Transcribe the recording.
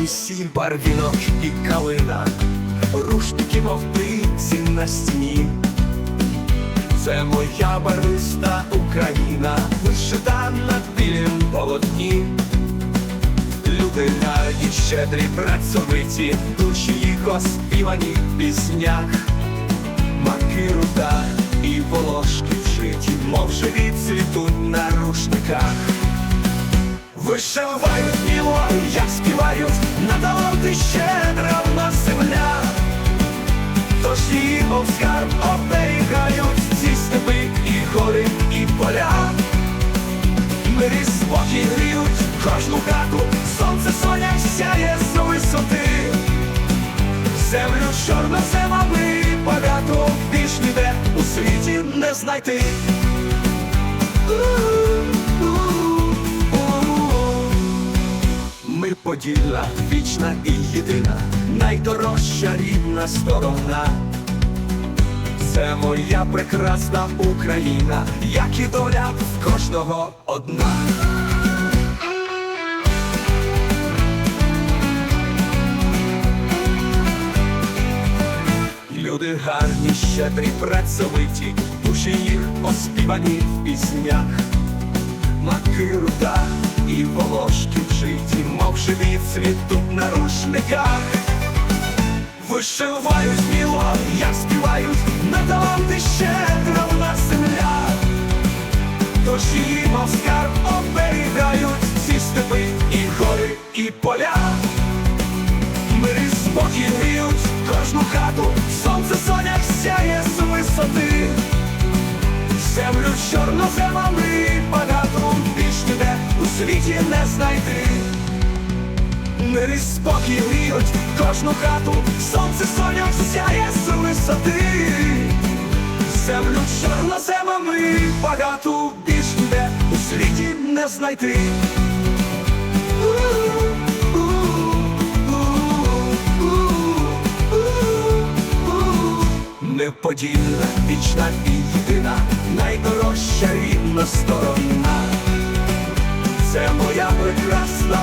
лісі барвінок і калина, рушники мов птиці на стіні. Це моя бариста Україна, вишита на білім полотні. Люди раді, щедрі, працьовиті, душі їх оспівані в піснях. Маки руда і волошки вжиті, мов живі цвітуть на рушниках. Вишивають міло, як співають, на таланти щедра в нас земля. Тож її, мов скарб, оберігають ці степи і гори, і поля. Мирі спокій гріють кожну хату, сонце соняк сяє з висоти. Землю чорноземами багато більш ніде у світі не знайти. Ми вічна і єдина, найдорожча рідна сторона. Це моя прекрасна Україна, як і доля в кожного одна. Люди гарні, щедрі, працьовиті, душі їх оспівані в піснях. Маки руда і волошки вжиті, живі цвітуть на рушниках. Вишивають міло, як співають, на таланти щедра в нас земля. Тож її, мов скарб, оберігають ці степи і гори, і поля. Мири спокій гріють кожну хату, сонце соняк сяє з висоти. Землю чорноземами багато більш ніде у світі не знайти. Мири спокій гріють кожну хату, сонце соняк сяє з висоти. Землю чорноземами багато більш ніде у світі не знайти. Неподільна, вічна і єдина, найдорожча рідна сторона. Це моя прекрасна